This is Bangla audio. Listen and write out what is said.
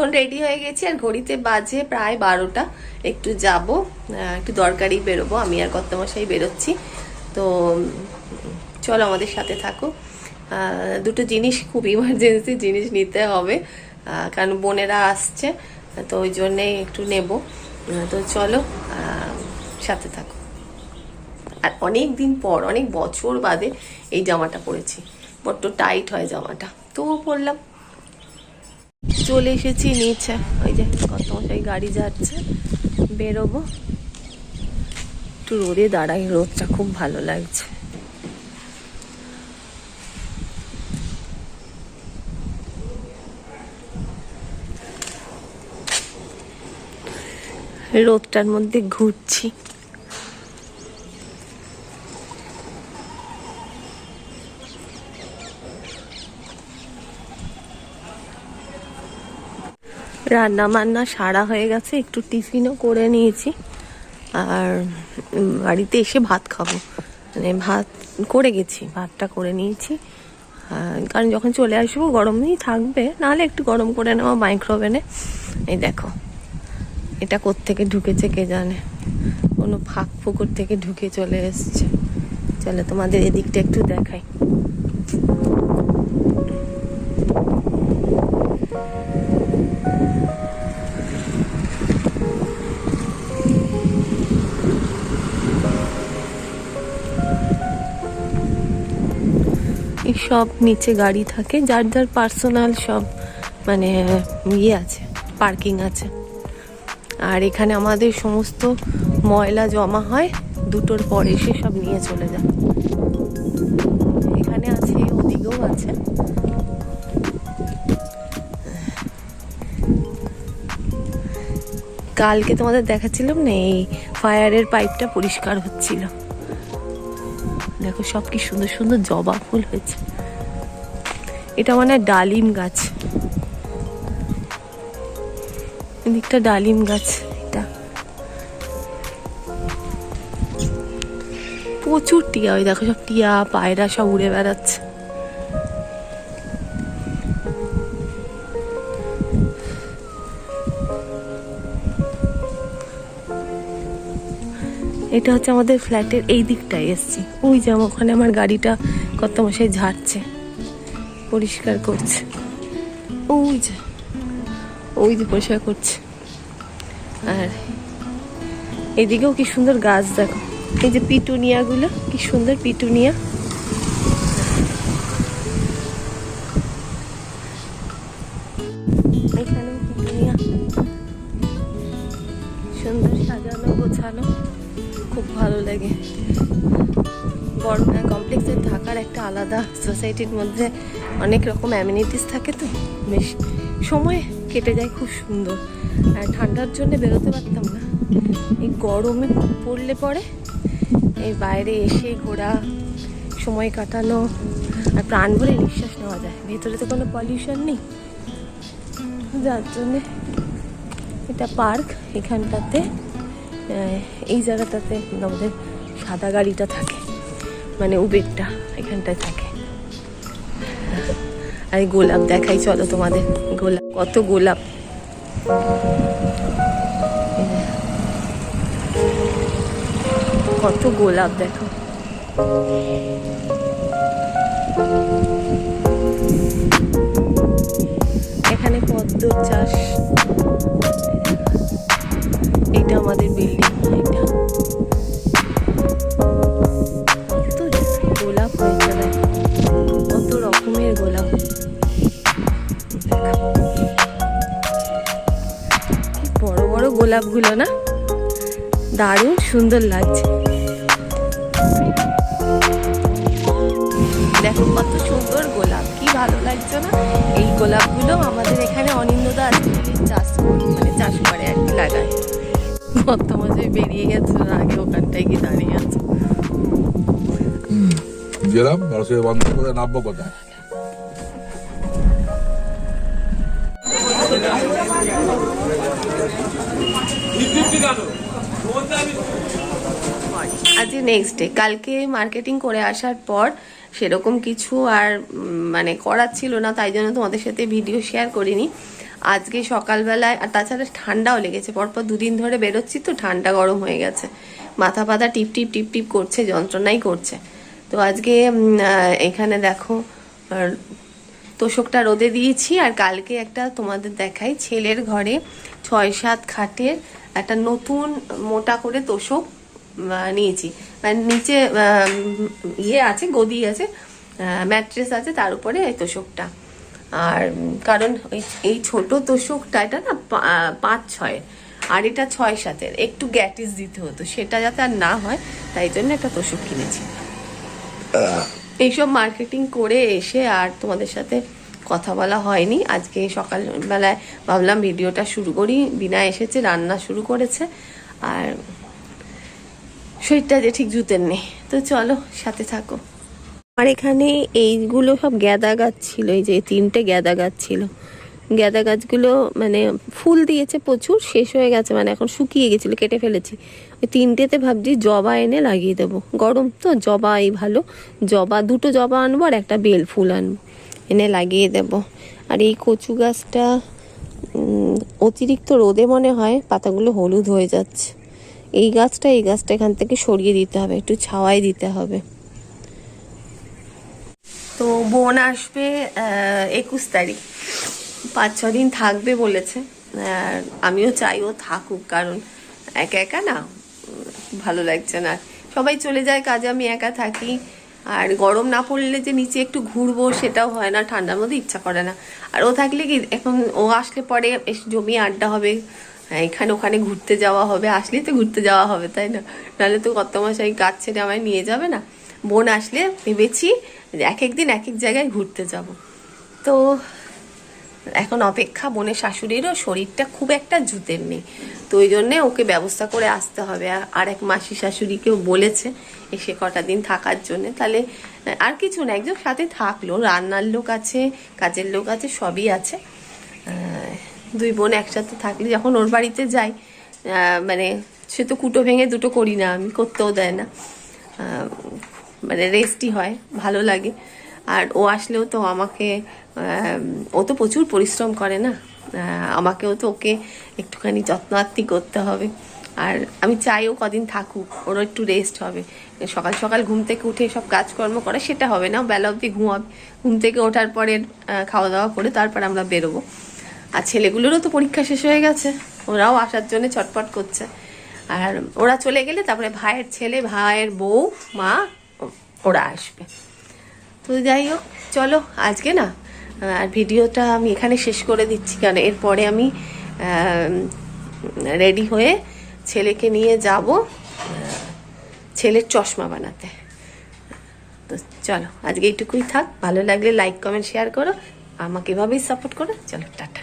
এখন রেডি হয়ে গেছি আর ঘড়িতে বাজে প্রায় বারোটা। একটু যাব একটু দরকারি বেরোবো, আমি আর কর্তমশাই বেরোচ্ছি। তো, চলো আমাদের সাথে থাকো। দুটো জিনিস খুব ইমার্জেন্সি জিনিস নিতে হবে কারণ বোনেরা আসছে, তো ওই জন্যেই একটু নেব। তো চলো সাথে থাকো। আর অনেক দিন পর, অনেক বছর বাদে এই জামাটা পরেছি। বড্ড টাইট হয় জামাটা। তবুও পরলাম। চলে এসেছি নিচে। ওই যে কত মশাই গাড়ি যাচ্ছে, বেরোবো। একটু রোদে দাঁড়াই, রোদটা খুব ভালো লাগছে। রোদটার মধ্যে ঘুরছি। রান্না বান্না সারা হয়ে গেছে, একটু টিফিনও করে নিয়েছি। আর বাড়িতে এসে ভাত খাব। মানে ভাত করে গেছি, ভাতটা করে নিয়েছি। কারণ যখন চলে আসব গরমই থাকবে, নাহলে একটু গরম করে নেওয়া মাইক্রোওভেনে। এই দেখো, এটা কোত্থেকে ঢুকেছে কে জানে। কোনো ফাঁক ফুকুর থেকে ঢুকে চলে এসছে। চলে তোমাদের এদিকটা একটু দেখাই। সব নিচে গাড়ি থাকে, যার যার পার্সোনাল সব মানে ইয়ে আছে পার্কিং আছে। আর এখানে আমাদের সমস্ত ময়লা জমা হয়, দুটোর পর এসে সব নিয়ে চলে যায়। এখানে আছে, ওদিকেও আছে। কালকে তোমাদের দেখাচ্ছিলাম না, এই ফায়ারের পাইপটা পরিষ্কার হচ্ছিল। দেখো সব কি সুন্দর সুন্দর জবা ফুল হয়েছে। এটা মানে ডালিম গাছ। এদিকটা ডালিম গাছ, এটা। প্রচুর টিয়া, ওই দেখো সব টিয়া, পায়রা সব উড়ে বেড়াচ্ছে। এটা হচ্ছে আমাদের ফ্ল্যাটের এই দিকটায় এসছি। ওই যে ওখানে আমার গাড়িটা কত মশাই ঝাড়ছে, পরিষ্কার করছে। ওই যে ওই যে পরিষ্কার করছে। আর এদিকেও কি সুন্দর গাছ দেখো। এই যে পিটুনিয়াগুলো, কি সুন্দর পিটুনিয়া। ভালো লাগে। বড় কমপ্লেক্সে থাকার একটা আলাদা সোসাইটির মধ্যে অনেক রকম অ্যামিনিটিস থাকে তো। বেশ, সময় কেটে যায় খুব সুন্দর। আর ঠান্ডার জন্য বেরোতে পারতাম না। এই গরমে পড়লে পরে এই বাইরে এসে ঘোরা, সময় কাটানো, আর প্রাণ ভরে নিঃশ্বাস নেওয়া যায়। ভেতরে তো কোনো পলিউশন নেই। যার জন্যে এটা পার্ক এখানটাতে। এই জায়গাটাতে আমাদের সাদা গাড়িটা থাকে মানে উবেরটা এখানটায় থাকে। আর গোলাপ দেখাই, চলো তোমাদের। গোলাপ, কত গোলাপ। কত গোলাপ, দেখো। এখানে পদ্ম চাষ। এটা আমাদের বিল্ডিং এটা। গোলাপ বড় বড় গোলাপগুলো না? দারুণ সুন্দর লাগছে। দেখো কত সুন্দর গোলাপ, কি ভালো লাগছে না? এই গোলাপগুলো আমাদের কত মজায় বেরিয়ে গেছে আগে ওখানটায় গিয়ে দাঁড়িয়ে আছে? গেলাম সে বন্ধ করে নামবো কোথায়? আজ নেক্সট ডে কালকে মার্কেটিং করে আসার পর সেরকম কিছু আর মানে করার ছিল না তাই জন্য তোমাদের সাথে ভিডিও শেয়ার করিনি। আজকে সকালবেলায়, আর তাছাড়া ঠান্ডাও লেগেছে। পরপর দুদিন ধরে বেরোচ্ছি তো, ঠান্ডা গরম হয়ে গেছে। মাথা পাতা টিপ টিপ টিপ টিপ করছে, যন্ত্রণাই করছে। তো আজকে এখানে দেখো তোষকটা রোদে দিয়েছি, আর কালকে একটা তোমাদের দেখাই, ছেলের ঘরে ছয় সাত খাটের একটা নতুন মোটা করে তোষক নিয়েছি। মানে নিচে ইয়ে আছে, গদি আছে ম্যাট্রেস আছে, তার উপরে এই তোষকটা। আর কারণ ওই এই ছোট তোষকটা এটা না পাঁচ ছয়ের আর এটা ছয় সাতের একটু গ্যাটিস দিতে হতো সেটা যাতে আর না হয় তাই জন্য একটা তোষক কিনেছি। এইসব মার্কেটিং করে এসে আর তোমাদের সাথে কথা বলা হয়নি আজকে সকালবেলায় ভাবলাম ভিডিওটা শুরু করি বিনা এসেছে রান্না শুরু করেছে আর শরীরটা যে ঠিক জুতের নেই তো চলো সাথে থাকো। আর এখানে এইগুলো সব গ্যাদা গাছ ছিল, এই যে তিনটে গ্যাদা গাছ ছিল। গ্যাদা গাছগুলো মানে ফুল দিয়েছে প্রচুর, শেষ হয়ে গেছে মানে এখন শুকিয়ে গেছিল, কেটে ফেলেছি। ওই তিনটেতে ভাবছি জবা এনে লাগিয়ে দেবো। গরম তো, জবাই ভালো। জবা, দুটো জবা আনব আর একটা বেল ফুল আনব, এনে লাগিয়ে দেব। আর এই কচু গাছটা অতিরিক্ত রোদে মনে হয়, পাতাগুলো হলুদ হয়ে যাচ্ছে। এই গাছটা এই গাছটা এখান থেকে সরিয়ে দিতে হবে, একটু ছাওয়াই দিতে হবে। তো বোন আসবে একুশ তারিখ। পাঁচ, ছ দিন থাকবে বলেছে। আর আমিও চাই ও থাকুক, কারণ একা একা না, ভালো লাগছে না। সবাই চলে যায়, কাজে আমি একা থাকি। আর গরম না পড়লে যে নিচে একটু ঘুরবো, সেটাও হয় না, ঠান্ডার মধ্যে ইচ্ছা করে না। আর ও থাকলে কি, এখন ও আসলে পরে জমিয়ে আড্ডা হবে। এখানে ওখানে ঘুরতে যাওয়া হবে, আসলেই তো ঘুরতে যাওয়া হবে, তাই না? নাহলে তো কত মাসাই গাছ ছেড়ে আমায় নিয়ে যাবে না। বোন আসলে ভেবেছি এক এক দিন এক এক জায়গায় ঘুরতে যাব। তো এখন অপেক্ষা বোনের শাশুড়িরও শরীরটা খুব একটা জুতের নেই। তো ওই জন্যে ওকে ব্যবস্থা করে আসতে হবে। আর- এক মাসি শাশুড়িকেও বলেছে এসে কটা দিন থাকার জন্য। তাহলে আর কিছু না, একজন সাথে থাকল, রান্নার লোক আছে, কাজের লোক আছে, সবই আছে। দুই বোন একসাথে থাকলে যখন ওর বাড়িতে যাই মানে সে তো কুটো ভেঙে দুটো করি না, আমি করতেও দেয় না। মানে রেস্টই হয়, ভালো লাগে। আর ও আসলেও তো আমাকে ও তো প্রচুর পরিশ্রম করে না। আমাকেও তো ওকে একটুখানি যত্নার্থী করতে হবে। আর আমি চাই ও কদিন থাকুক, ওরও একটু রেস্ট হবে। সকাল সকাল ঘুম থেকে উঠে সব কাজকর্ম করে, সেটা হবে না। বেলা অবধি ঘুমাবে। ঘুম থেকে ওঠার পরে খাওয়া দাওয়া করে তারপর আমরা বেরোবো। আর ছেলেগুলোরও তো পরীক্ষা শেষ হয়ে গেছে। ওরাও আসার জন্য ছটপট করছে। আর ওরা চলে গেলে তারপরে ভাইয়ের ছেলে, ভাইয়ের বউ, মা ওরা আসবে। তো যাই হোক, চলো আজকে না, আর ভিডিওটা আমি এখানে শেষ করে দিচ্ছি, কারণ এরপরে আমি রেডি হয়ে ছেলেকে নিয়ে যাব ছেলের চশমা বানাতে। তো চলো, আজকে এইটুকুই থাক। ভালো লাগলে লাইক কমেন্ট শেয়ার করো। আমাকে এভাবেই সাপোর্ট করো। চলো, টাটা।